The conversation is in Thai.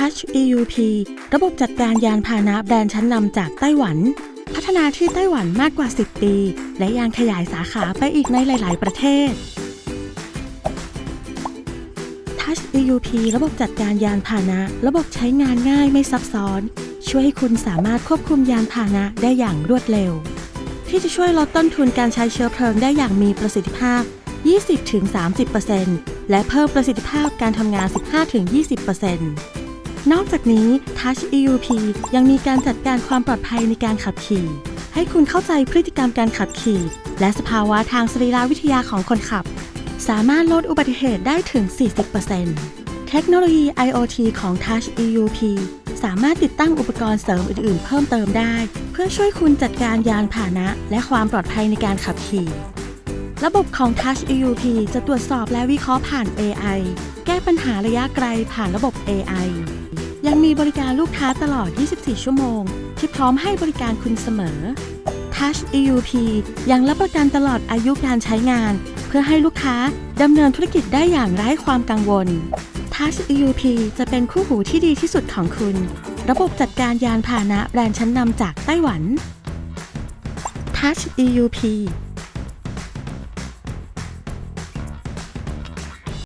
Touch EUP ระบบจัดการยานพาหนะแบรนด์ชั้นนำจากไต้หวัน พัฒนาที่ไต้หวันมากกว่า 10 ปี และยังขยายสาขาไปอีกในหลาย ๆ ประเทศ Touch EUP ระบบจัดการยานพาหนะ ระบบใช้งานง่ายไม่ซับซ้อน ช่วยให้คุณสามารถควบคุมยานพาหนะได้อย่างรวดเร็ว ที่จะช่วยลดต้นทุนการใช้เชื้อเพลิงได้อย่างมีประสิทธิภาพ 20-30%และเพิ่มประสิทธิภาพการทำงาน 15-20% นอกจากนี้ Touch EUP ยังมีการจัดการความปลอดภัยในการขับขี่ ให้คุณเข้าใจพฤติกรรมการขับขี่ และสภาวะทางสรีรวิทยาของคนขับ สามารถลดอุบัติเหตุได้ถึง 40%เทคโนโลยี IoT ของ Touch EUP สามารถติดตั้งอุปกรณ์เสริมอื่น ๆ เพิ่มเติมได้ เพื่อช่วยคุณจัดการยานพาหนะ และความปลอดภัยในการขับขี่ ระบบของ Touch EUP จะตรวจสอบและวิเคราะห์ผ่าน AI แก้ปัญหาระยะไกลผ่านระบบ AI ยังมีบริการลูกค้าตลอด 24 ชั่วโมง ที่พร้อมให้บริการคุณเสมอ Touch EUP ยังรับประกันตลอดอายุการใช้งาน เพื่อให้ลูกค้าดำเนินธุรกิจได้อย่างไร้ความกังวล Touch EUP จะเป็นคู่หูที่ดีที่สุดของคุณ ระบบจัดการยานพาหนะแบรนด์ชั้นนำจากไต้หวัน Touch EUP